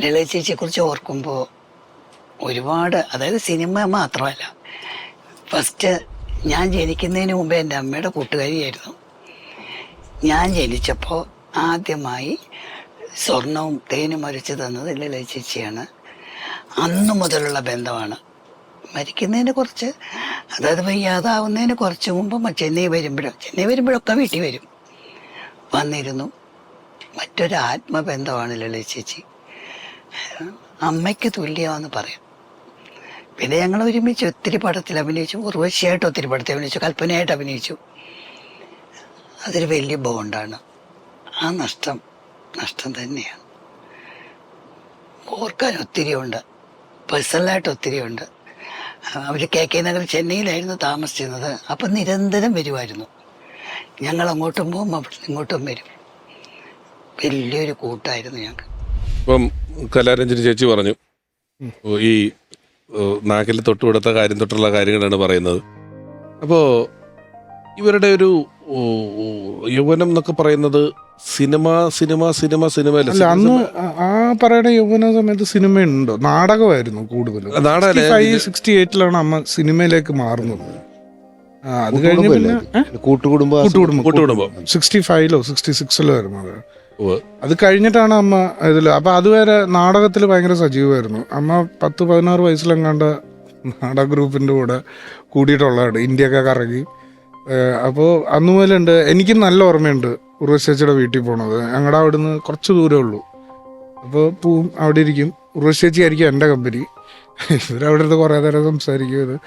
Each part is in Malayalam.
ലളിത ചേച്ചിയെക്കുറിച്ച് ഓർക്കുമ്പോൾ ഒരുപാട് അതായത് സിനിമ മാത്രമല്ല ഫസ്റ്റ് ഞാൻ ജനിക്കുന്നതിന് മുമ്പേ എന്റെ അമ്മയുടെ കൂട്ടുകാരിയായിരുന്നു. ഞാൻ ജനിച്ചപ്പോൾ ആദ്യമായി സ്വർണവും തേനും മരിച്ചു തന്നത് ലളിത ചേച്ചിയാണ് അന്ന് മുതലുള്ള ബന്ധമാണ്. മരിക്കുന്നതിന് കുറച്ച് അതായത് വയ്യാതാവുന്നതിന് കുറച്ച് മുമ്പ് ചെന്നൈ വരുമ്പോഴോ ചെന്നൈ വരുമ്പോഴൊക്കെ വീട്ടിൽ വരും. വന്നിരുന്നു. മറ്റൊരു ആത്മബന്ധമാണ് ലളിത ചേച്ചി അമ്മയ്ക്ക് തുല്യമാണെന്ന് പറയാം. പിന്നെ ഞങ്ങൾ ഒരുമിച്ച് ഒത്തിരി പടത്തിൽ അഭിനയിച്ചു. ഉർവശിയായിട്ട് ഒത്തിരി പടത്തിൽ അഭിനയിച്ചു. കൽപ്പനയായിട്ട് അഭിനയിച്ചു. അതൊരു വലിയ ബോണ്ടാണ്. ആ നഷ്ടം നഷ്ടം തന്നെയാണ്. ഓർക്കാൻ ഒത്തിരി ഉണ്ട് പേഴ്സണലായിട്ട് ഒത്തിരി ഉണ്ട് അവർ കെ കെ നഗർ ചെന്നൈയിലായിരുന്നു താമസിച്ചിരുന്നത്. അപ്പം നിരന്തരം വരുമായിരുന്നു. ഞങ്ങൾ അങ്ങോട്ടും പോകും ഇങ്ങോട്ടും വരും. വലിയൊരു കൂട്ടായിരുന്നു ഞങ്ങൾക്ക്. ഇപ്പം കലാരഞ്ജന ചേച്ചി പറഞ്ഞു ഈ നാക്കിൽ തൊട്ടുവിടുത്ത കാര്യം തൊട്ടുള്ള കാര്യങ്ങളാണ് പറയുന്നത്. അപ്പോൾ ഇവരുടെ ഒരു യൗവനം എന്നൊക്കെ പറയുന്നത് സിനിമ സിനിമ സിനിമ സിനിമ അല്ല? അന്ന് ആ- പറയുന്ന യൗവന സമയത്ത് സിനിമ ഉണ്ടോ നാടകമായിരുന്നു കൂടുതലും? സിക്സ്റ്റി എയ്റ്റിലാണ് അമ്മ സിനിമയിലേക്ക് മാറുന്നത്. ആ, അത് കഴിഞ്ഞ് പിന്നെ കൂട്ടുകുടുംബ കൂട്ടുകുടുംബം കൂട്ടുകുടുംബം. സിക്സ്റ്റി ഫൈവിലോ സിക്സ്റ്റി സിക്സിലോ ആയിരുന്നു അത്. അത് കഴിഞ്ഞിട്ടാണ് അമ്മ ഇതിൽ അപ്പൊ അതുവരെ നാടകത്തിൽ ഭയങ്കര സജീവമായിരുന്നു. അമ്മ പത്ത് പതിനാറ് വയസ്സിലെങ്ങാണ്ട് നാടക ഗ്രൂപ്പിന്റെ കൂടെ കൂടിയിട്ടുള്ളതാണ്. ഇന്ത്യയൊക്കെ കറങ്ങി. അപ്പോൾ അന്ന് മുതലുണ്ട്. എനിക്ക് നല്ല ഓർമ്മയുണ്ട് ഉർവശേച്ചിയുടെ വീട്ടിൽ പോണത്. ഞങ്ങളുടെ അവിടുന്ന് കുറച്ച് ദൂരമേ ഉള്ളൂ. അപ്പോൾ പോവും. അവിടെ ഇരിക്കും. ഉർവശേച്ചി ആയിരിക്കും എന്റെ കമ്പനി ഇവരവിടെ ഇരുന്ന് കുറേ നേരം സംസാരിക്കും. ഇത്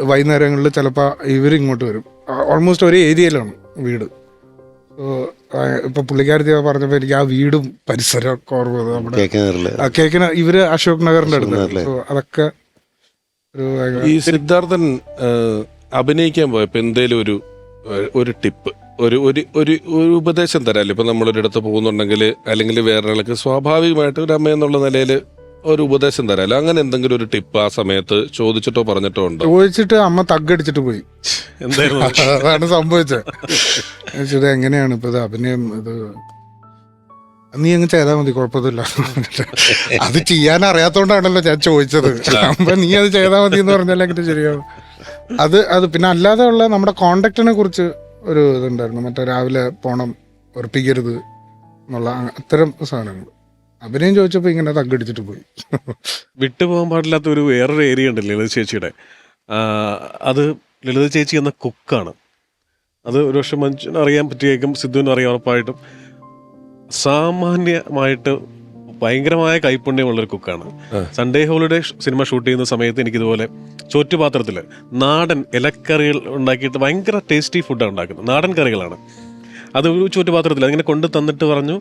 വൈകുന്നേരങ്ങളിൽ ചിലപ്പോൾ ഇവരിങ്ങോട്ട് വരും. ഓൾമോസ്റ്റ് ഒരേ ഏരിയയിലാണ് വീട്. ഇപ്പൊ പുള്ളിക്കാരത്തി പറഞ്ഞപ്പോ എനിക്ക് ആ വീടും പരിസരവും ഒക്കെ നമ്മുടെ കേക്കിന് ഇവർ അശോക് നഗറിന്റെ അടുത്ത്. അതൊക്കെ ഒരു ഈ സിദ്ധാർത്ഥൻ അഭിനയിക്കാൻ പോയപ്പോ എന്തേലും ഒരു ഒരു ടിപ്പ് ഒരു ഒരു ഒരു ഒരു ഉപദേശം തരാല്ലോ? ഇപ്പൊ നമ്മളൊരിടത്ത് പോകുന്നുണ്ടെങ്കിൽ അല്ലെങ്കിൽ വേറൊരാൾക്ക് സ്വാഭാവികമായിട്ട് ഒരു അമ്മ എന്നുള്ള നിലയിൽ ഒരു ഉപദേശം തരാല്ലോ? അങ്ങനെ എന്തെങ്കിലും ഒരു ടിപ്പ് ആ സമയത്ത് ചോദിച്ചിട്ടോ പറഞ്ഞിട്ടോ ഉണ്ടോ? ചോദിച്ചിട്ട് അമ്മ തഗ്ഗടിച്ചിട്ട് പോയി. എന്തായിരുന്നു? അതാണ് സംഭവിച്ചത്. ഇത് എങ്ങനെയാണ് ഇപ്പൊ ഇത്? അഭിനയം ഇത് നീ അങ്ങ് ചെയ്താൽ മതി കുഴപ്പമൊന്നുമില്ല. അത് ചെയ്യാൻ അറിയാത്തോണ്ടാണല്ലോ ഞാൻ ചോദിച്ചത്. അപ്പൊ നീ അത് ചെയ്താൽ മതി എന്ന് പറഞ്ഞാൽ എങ്ങനെ ശരിയാവും. അത് അത് പിന്നെ അല്ലാതെ ഉള്ള നമ്മുടെ കോണ്ടാക്റ്റിനെ കുറിച്ച് ഒരു ഇതുണ്ടായിരുന്നു. മറ്റേ രാവിലെ പോണം ഉറപ്പിക്കരുത് എന്നുള്ള അത്തരം സാധനങ്ങൾ. അഭിനയം ചോദിച്ചപ്പോൾ ഇങ്ങനെ തങ്കടിച്ചിട്ട് പോയി. വിട്ടുപോകാൻ പാടില്ലാത്ത ഒരു വേറൊരു ഏരിയ ഉണ്ട് ലളിത ചേച്ചിയുടെ? അത് ലളിത ചേച്ചി എന്ന കുക്കാണ്. അത് ഒരു ഒരുപക്ഷെ മനുഷ്യന് അറിയാൻ പറ്റിയേക്കും സിദ്ധുവിനും അറിയാം ഉറപ്പായിട്ടും. സാമാന്യമായിട്ട് ഭയങ്കരമായ കൈപ്പുണ്യമുള്ളൊരു കുക്കാണ്. സൺഡേ ഹോളിഡേ സിനിമ ഷൂട്ട് ചെയ്യുന്ന സമയത്ത് എനിക്കിതുപോലെ ചോറ്റുപാത്രത്തിൽ നാടൻ ഇലക്കറികൾ ഉണ്ടാക്കിയിട്ട് ഭയങ്കര ടേസ്റ്റി ഫുഡാണ് ഉണ്ടാക്കുന്നത്. നാടൻ കറികളാണ്. അത് ഒരു ചോറ്റുപാത്രത്തിൽ അങ്ങനെ കൊണ്ട് തന്നിട്ട് പറഞ്ഞു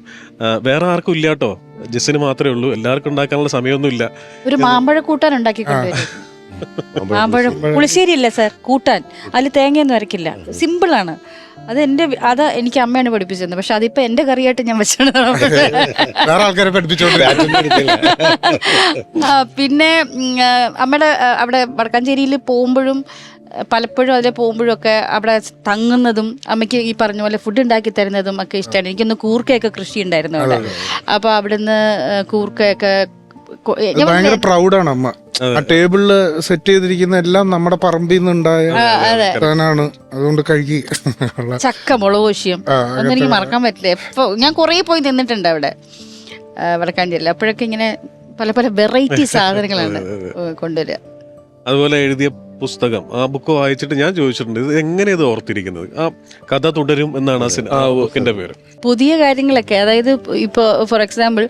വേറെ ആർക്കും ഇല്ല കേട്ടോ ജസ്സിന് മാത്രമേ ഉള്ളൂ. എല്ലാവർക്കും ഉണ്ടാക്കാനുള്ള സമയമൊന്നും ഇല്ല ഒരു മാമ്പഴ കൂട്ടാൻ ഉണ്ടാക്കി കൊണ്ടുവരും. മാമ്പഴം പുളിശ്ശേരി ഇല്ല സാർ? കൂട്ടാൻ. അതിൽ തേങ്ങയൊന്നും അരക്കില്ല. സിമ്പിളാണ് അത് എന്റെ അത് എനിക്ക് അമ്മയാണ് പഠിപ്പിച്ചത് പക്ഷെ അതിപ്പോ എന്റെ കറിയായിട്ട് ഞാൻ വെച്ചിട്ടുണ്ട് പിന്നെ അമ്മയുടെ അവിടെ വടക്കാഞ്ചേരിയിൽ പോകുമ്പോഴും പലപ്പോഴും അതിൽ പോകുമ്പോഴൊക്കെ അവിടെ തങ്ങുന്നതും അമ്മയ്ക്ക് ഈ പറഞ്ഞ പോലെ ഫുഡ് ഉണ്ടാക്കി തരുന്നതും ഒക്കെ ഇഷ്ടമാണ്. എനിക്കൊന്ന് കൂർക്കയൊക്കെ കൃഷി ഉണ്ടായിരുന്നു അവിടെ അപ്പോൾ അവിടുന്ന് കൂർക്കയൊക്കെ ഭയങ്കര പ്രൗഡാണ് അമ്മ. ആ ടേബിളിൽ സെറ്റ് ചെയ്തിരിക്കുന്ന എല്ലാം നമ്മുടെ പറമ്പിൽ നിന്നുണ്ടായ. സാധനമാണ് അതുകൊണ്ട് കഴുകി. ചക്ക മുളക് കോശിയും ഒന്നും എനിക്ക് മറക്കാൻ പറ്റില്ല. എപ്പോ ഞാൻ കുറേ പോയി നിന്നിട്ടുണ്ട് അവിടെ. വടക്കാഞ്ചേരിയിൽ അപ്പോഴൊക്കെ ഇങ്ങനെ പല പല വെറൈറ്റി സാധനങ്ങളാണ് കൊണ്ടുവരിക. അതുപോലെ എഴുതിയ പുസ്തകം ആ ബുക്ക് വായിച്ചിട്ട് ഞാൻ ചോദിച്ചിട്ടുണ്ട് ഇത് എങ്ങനെ ഇത് ഓർത്തിരിക്കുന്നത്? ആ കഥ തുടരും എന്നാണ് ആ സിനിമ ആ ബുക്കിന്റെ പേര്. പുതിയ കാര്യങ്ങളൊക്കെ അതായത് ഇപ്പോൾ ഫോർ എക്സാമ്പിൾ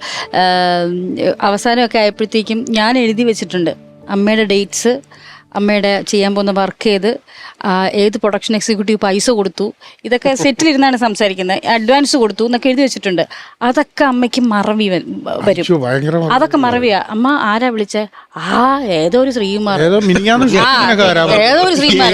അവസാനമൊക്കെ ആയപ്പോഴത്തേക്കും ഞാൻ എഴുതി വെച്ചിട്ടുണ്ട്. അമ്മയുടെ ഡേറ്റ്സ് അമ്മയുടെ ചെയ്യാൻ പോകുന്ന വർക്ക് ചെയ്ത് ഏത് പ്രൊഡക്ഷൻ എക്സിക്യൂട്ടീവ് പൈസ കൊടുത്തു ഇതൊക്കെ സെറ്റിലിരുന്നാണ് സംസാരിക്കുന്നത് അഡ്വാൻസ് കൊടുത്തു എന്നൊക്കെ എഴുതി വെച്ചിട്ടുണ്ട്. അതൊക്കെ അമ്മയ്ക്ക് മറവി വരും. അതൊക്കെ മറവിയാ. അമ്മ ആരാ വിളിച്ചേ? ആ ഏതോ ഒരു ശ്രീമാർ ഏതോ മിനിഞ്ഞാന്ന് ആ, ഷൂട്ടിനൊക്കെ വരാൻ പറഞ്ഞു. ഏതോ ഒരു ശ്രീമാർ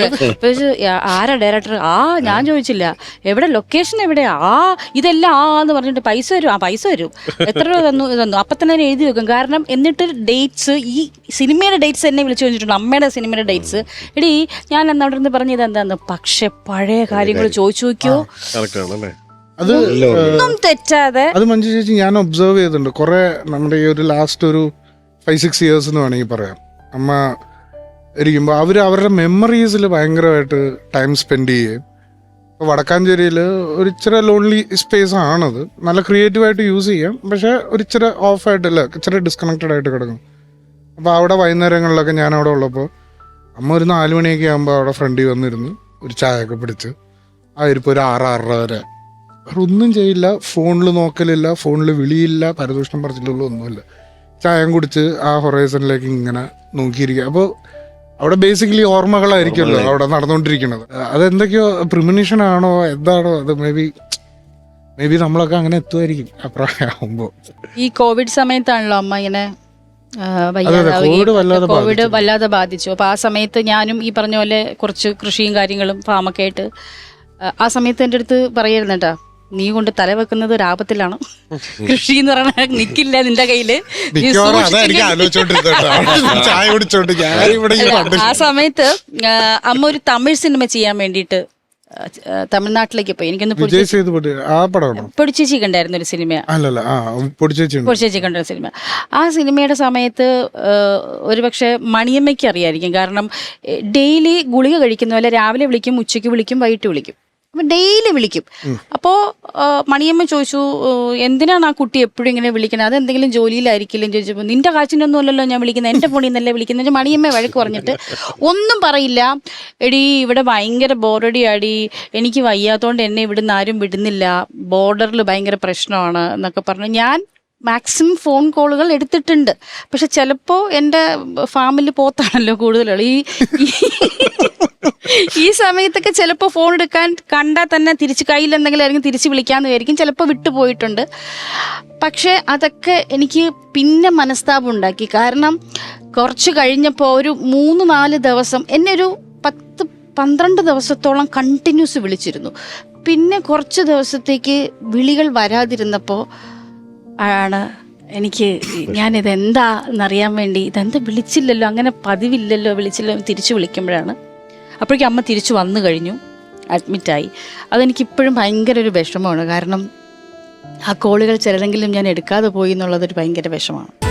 ആരാ ഡയറക്ടർ ആ ഞാൻ ചോദിച്ചില്ല. എവിടെ? ലൊക്കേഷൻ എവിടെ ആ ഇതെല്ലാം ആ എന്ന് പറഞ്ഞിട്ട് പൈസ വരും ആ പൈസ വരും എത്ര രൂപ തന്നു? ഇത് തന്നു. അപ്പൊ തന്നെ എഴുതി വെക്കും. കാരണം എന്നിട്ട് ഡേറ്റ്സ് ഈ സിനിമയുടെ ഡേറ്റ്സ് എന്നെ വിളിച്ചു ചോദിച്ചിട്ടുണ്ട്. അമ്മയുടെ സിനിമയുടെ ഡേറ്റ്സ് എടി ഞാൻ അന്ന് അവിടെ നിന്ന് പറഞ്ഞത് എന്താന്ന്? പക്ഷെ പഴയ കാര്യങ്ങൾ ചോദിച്ചു നോക്കിയോ? കറക്റ്റ് അത് ഒന്നും തെറ്റാതെ അത് മഞ്ജു ചേച്ചി ഞാൻ ഒബ്സർവ് ചെയ്തിട്ടുണ്ട്. കുറെ നമ്മുടെ ഈ ഒരു ലാസ്റ്റ് ഒരു ഫൈവ് സിക്സ് ഇയേഴ്സ് എന്ന് വേണമെങ്കിൽ പറയാം. അമ്മ ഇരിക്കുമ്പോൾ അവർ അവരുടെ മെമ്മറീസിൽ ഭയങ്കരമായിട്ട് ടൈം സ്പെൻഡ് ചെയ്യുകയും ഇപ്പോൾ വടക്കാഞ്ചേരിയിൽ ഒരു ഇച്ചിരി ലോൺലി സ്പേസ് ആണത്. നല്ല ക്രിയേറ്റീവായിട്ട് യൂസ് ചെയ്യാം. പക്ഷേ ഒരു ഇച്ചിരി ഓഫ് അല്ല ഇച്ചിരി ഡിസ്കണക്റ്റഡ് ആയിട്ട് കിടക്കും. അപ്പോൾ അവിടെ വൈകുന്നേരങ്ങളിലൊക്കെ ഞാൻ അവിടെ ഉള്ളപ്പോൾ അമ്മ ഒരു നാല് മണിയൊക്കെ ആകുമ്പോൾ അവിടെ ഫ്രണ്ടിൽ വന്നിരുന്നു. ഒരു ചായയൊക്കെ പിടിച്ച്. ആ ഇരിപ്പോൾ ഒരു ആറ് ആറര വരെ. വേറെ ഒന്നും ചെയ്യില്ല. ഫോണിൽ നോക്കലില്ല. ഫോണിൽ വിളിയില്ല. പരദൂഷണം പറഞ്ഞിട്ടുള്ള ഒന്നുമില്ല. ചായം കുടിച്ച് ആ ഹൊറൈസണിലേക്ക് ഇങ്ങനെ നോക്കിയിരിക്കുക. അപ്പോൾ അവിടെ ബേസിക്കലി ഓർമ്മകളായിരിക്കുമല്ലോ അവിടെ നടന്നുകൊണ്ടിരിക്കുന്നത്. അതെന്തൊക്കെയോ പ്രിമിനിഷൻ ആണോ എന്താണോ അത് മേ ബി മേ ബി നമ്മളൊക്കെ അങ്ങനെ എത്തുമായിരിക്കും അപ്രായമാകുമ്പോൾ ഈ കോവിഡ് സമയത്താണല്ലോ അമ്മ ഇങ്ങനെ കോവിഡ് വല്ലാതെ ബാധിച്ചു. അപ്പൊ ആ സമയത്ത് ഞാനും ഈ പറഞ്ഞ പോലെ കുറച്ച് കൃഷിയും കാര്യങ്ങളും ഫാമൊക്കെ ആയിട്ട് ആ, ആ സമയത്ത് എന്റെ അടുത്ത് പറയായിരുന്നു കേട്ടാ നീ കൊണ്ട് തല വെക്കുന്നത് ഒരു ആപത്തിലാണ് കൃഷി എന്ന് പറഞ്ഞാൽ നിക്കില്ല നിന്റെ കയ്യിൽ. ആ സമയത്ത് അമ്മ ഒരു തമിഴ് സിനിമ ചെയ്യാൻ വേണ്ടിയിട്ട് തമിഴ്നാട്ടിലേക്ക് പോയി. എനിക്കൊന്ന് പൊടിച്ചേച്ചി കണ്ടായിരുന്നു ഒരു സിനിമ. പൊടിച്ചേച്ചി കണ്ട. ഒരു സിനിമ. ആ സിനിമയുടെ സമയത്ത് ഒരുപക്ഷെ മണിയമ്മയ്ക്ക് അറിയായിരിക്കും. കാരണം ഡെയിലി ഗുളിക കഴിക്കുന്ന പോലെ രാവിലെ വിളിക്കും ഉച്ചയ്ക്ക് വിളിക്കും വൈകിട്ട് വിളിക്കും. ഡെയിലി വിളിക്കും. അപ്പോൾ മണിയമ്മ ചോദിച്ചു എന്തിനാണ് ആ കുട്ടി എപ്പോഴും ഇങ്ങനെ വിളിക്കുന്നത്? അതെന്തെങ്കിലും ജോലിയിലായിരിക്കില്ലെന്ന് ചോദിച്ചപ്പോൾ നിന്റെ കാച്ചിനൊന്നും അല്ലല്ലോ ഞാൻ വിളിക്കുന്നത്. എന്റെ ഫോണിൽ നിന്നല്ലേ വിളിക്കുന്നത്. മണിയമ്മ വഴക്ക് പറഞ്ഞിട്ട് ഒന്നും പറയില്ല. എടി ഇവിടെ ഭയങ്കര ബോറടി ആടി. എനിക്ക് വയ്യാത്തോണ്ട് എന്നെ ഇവിടുന്ന് ആരും വിടുന്നില്ല. ബോർഡറിൽ ഭയങ്കര പ്രശ്നമാണ് എന്നൊക്കെ പറഞ്ഞു. ഞാൻ മാക്സിമം ഫോൺ കോളുകൾ എടുത്തിട്ടുണ്ട്. പക്ഷെ ചിലപ്പോൾ എന്റെ ഫാമിൽ പോത്താണല്ലോ കൂടുതലുള്ളത് ഈ ഈ സമയത്തൊക്കെ ചിലപ്പോൾ ഫോൺ എടുക്കാൻ കണ്ടാൽ തന്നെ തിരിച്ച് കയ്യിൽ എന്തെങ്കിലും ആയിരിക്കും തിരിച്ച് വിളിക്കാമെന്ന് വിചാരിക്കും. ചിലപ്പോൾ വിട്ടുപോയിട്ടുണ്ട് പക്ഷേ അതൊക്കെ എനിക്ക് പിന്നെ മനസ്താപം ഉണ്ടാക്കി. കാരണം കുറച്ച് കഴിഞ്ഞപ്പോൾ ഒരു മൂന്ന് നാല് ദിവസം എന്നെ ഒരു പത്ത് പന്ത്രണ്ട് ദിവസത്തോളം കണ്ടിന്യൂസ് വിളിച്ചിരുന്നു. പിന്നെ കുറച്ച് ദിവസത്തേക്ക് വിളികൾ വരാതിരുന്നപ്പോൾ ആണ് എനിക്ക് ഞാനിത് എന്താ എന്നറിയാൻ വേണ്ടി ഇതെന്താ വിളിച്ചില്ലല്ലോ അങ്ങനെ പതിവില്ലല്ലോ വിളിച്ചില്ലോ തിരിച്ചു വിളിക്കുമ്പോഴാണ്. അപ്പോഴേക്കും അമ്മ തിരിച്ചു വന്നു കഴിഞ്ഞു. അഡ്മിറ്റായി അതെനിക്കിപ്പോഴും ഭയങ്കര ഒരു വിഷമമാണ്. കാരണം ആ കോളുകൾ ചിലരെങ്കിലും ഞാൻ എടുക്കാതെ പോയി എന്നുള്ളതൊരു ഭയങ്കര വിഷമമാണ്.